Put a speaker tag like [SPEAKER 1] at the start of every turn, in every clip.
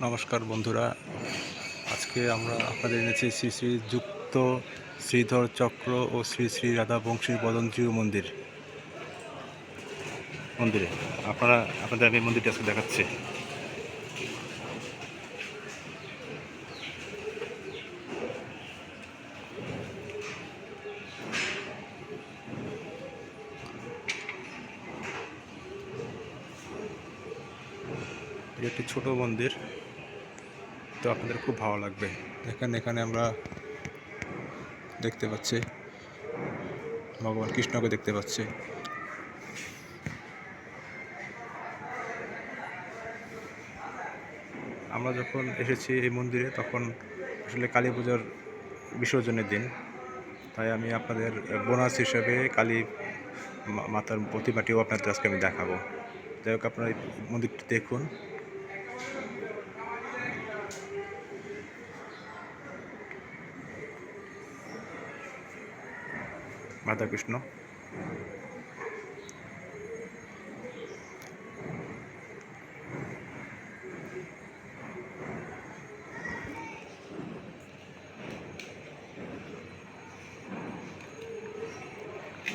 [SPEAKER 1] নমস্কার বন্ধুরা। আজকে আমরা আপনাদের এনেছি শ্রী শ্রী যুক্ত শ্রীধর চক্র ও শ্রী শ্রী রাধা বংশীর বদনজীব মন্দির। মন্দিরে। আপনারা, আপনাদের আমি মন্দিরটি আজকে দেখাচ্ছি। এটি একটি ছোট মন্দির। তো আপনাদের খুব ভালো লাগবে। এখানে এখানে আমরা দেখতে পাচ্ছি, ভগবান কৃষ্ণকে দেখতে পাচ্ছি। আমরা যখন এসেছি এই মন্দিরে, তখন আসলে কালী পূজার বিসর্জনের দিন। তাই আমি আপনাদের বোনাস হিসেবে কালী মাতার প্রতিমাটিও আপনাদের আজকে আমি দেখাবো। যাই হোক, আপনারা এই মন্দিরটি দেখুন। রাধাকৃষ্ণ।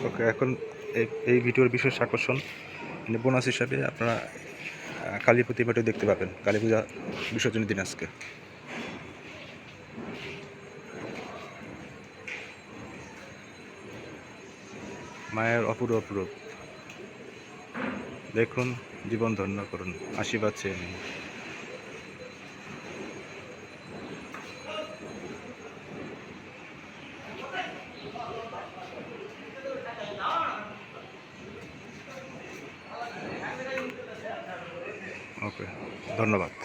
[SPEAKER 1] ওকে, এখন এই ভিডিওর বিশেষ আকর্ষণ মানে বোনাস হিসাবে আপনারা কালী প্রতিমাটি দেখতে পাবেন। কালী পূজা বিসর্জনের দিন আজকে। মায়ের অপূর্ব রূপ দেখুন জীবন ধন্য করুন আশীর্বাদ চেয়ে নিন। ওকে ধন্যবাদ।